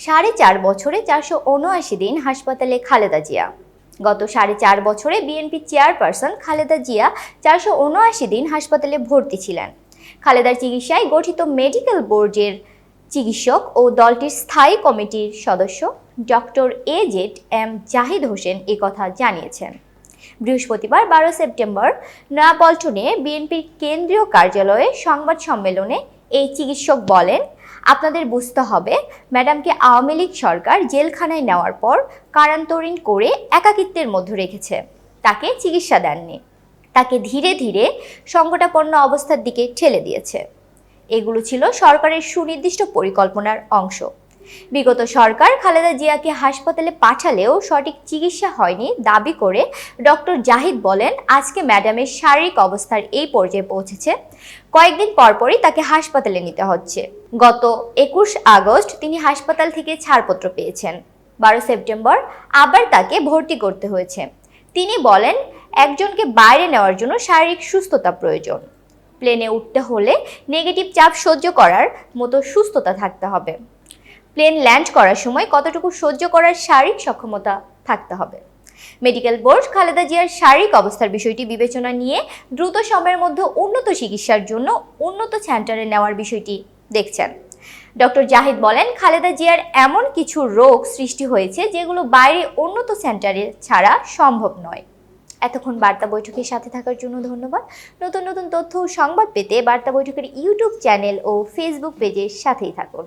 সাড়ে চার বছরে চারশো উনআশি দিন হাসপাতালে খালেদা জিয়া। গত সাড়ে চার বছরে বিএনপি চেয়ারপারসন খালেদা জিয়া চারশো উনআশি দিন হাসপাতালে ভর্তি ছিলেন। খালেদার চিকিৎসায় গঠিত মেডিকেল বোর্ডের চিকিৎসক ও দলটির স্থায়ী কমিটির সদস্য doctor A Z M Zahid Hossain এ কথা জানিয়েছেন। বৃহস্পতিবার বারো সেপ্টেম্বর নয়াপল্টনে বিএনপির কেন্দ্রীয় কার্যালয়ে সংবাদ সম্মেলনে এই চিকিৎসক বলেন আপনাদের বুঝতে হবে, ম্যাডামকে আওয়ামী লীগ সরকার জেলখানায় নেওয়ার পর কারান্তরীণ করে একাকিত্বের মধ্যে রেখেছে। তাকে চিকিৎসা দেননি। তাকে ধীরে ধীরে সংকটাপন্ন অবস্থার দিকে ঠেলে দিয়েছে। এগুলো ছিল সরকারের সুনির্দিষ্ট পরিকল্পনার অংশ। বিগত সরকার খালেদা জিয়াকে হাসপাতালে পাঠালেও সঠিক চিকিৎসা হয়নি দাবি করে ডক্টর জাহিদ বলেন, আজকে ম্যাডামের শারীরিক অবস্থার এই পর্যায়ে পৌঁছেছে। কয়েকদিন পরপরই তাকে হাসপাতালে নিতে হচ্ছে। গত একুশ আগস্ট তিনি হাসপাতাল থেকে ছাড়পত্র পেয়েছেন। বারো সেপ্টেম্বর আবার তাকে ভর্তি করতে হয়েছে। তিনি বলেন, একজনকে বাইরে নেওয়ার জন্য শারীরিক সুস্থতা প্রয়োজন। প্লেনে উঠতে হলে নেগেটিভ চাপ সহ্য করার মতো সুস্থতা থাকতে হবে। প্লেন ল্যান্ড করার সময় কতটুকু সহ্য করার শারীরিক সক্ষমতা থাকতে হবে। মেডিকেল বোর্ড খালেদা জিয়ার শারীরিক অবস্থার বিষয়টি বিবেচনা নিয়ে দ্রুত সময়ের মধ্যে উন্নত চিকিৎসার জন্য উন্নত সেন্টারে নেওয়ার বিষয়টি দেখছেন। ডক্টর জাহিদ বলেন, খালেদা জিয়ার এমন কিছু রোগ সৃষ্টি হয়েছে যেগুলো বাইরে উন্নত সেন্টারে ছাড়া সম্ভব নয়। এতক্ষণ বার্তা বৈঠকের সাথে থাকার জন্য ধন্যবাদ। নতুন নতুন তথ্য ও সংবাদ পেতে বার্তা বৈঠকের ইউটিউব চ্যানেল ও ফেসবুক পেজের সাথেই থাকুন।